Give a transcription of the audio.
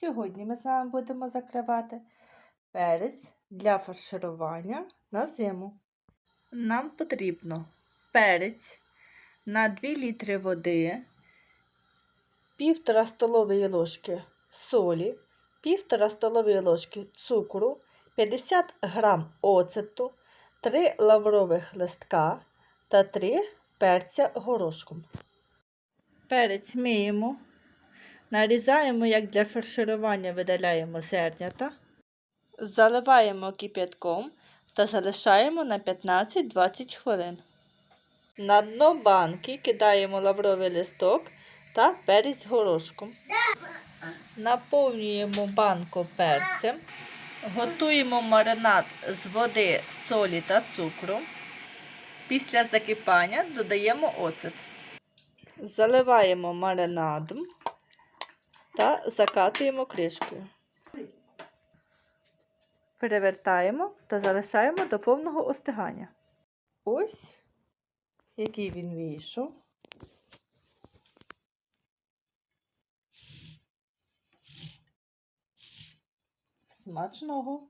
Сьогодні ми з вами будемо закривати перець для фарширування на зиму. Нам потрібно перець на 2 літри води, 1,5 столової ложки солі, 1,5 столової ложки цукру, 50 грам оцету, 3 лаврових листка та 3 перця горошком. Перець миємо, нарізаємо, як для фарширування видаляємо зернята, заливаємо кип'ятком та залишаємо на 15-20 хвилин. На дно банки кидаємо лавровий листок та перець горошком. Наповнюємо банку перцем, готуємо маринад з води, солі та цукру. Після закипання додаємо оцет. Заливаємо маринадом та закатуємо кришкою. Перевертаємо та залишаємо до повного остигання. Ось який він вийшов. Смачного!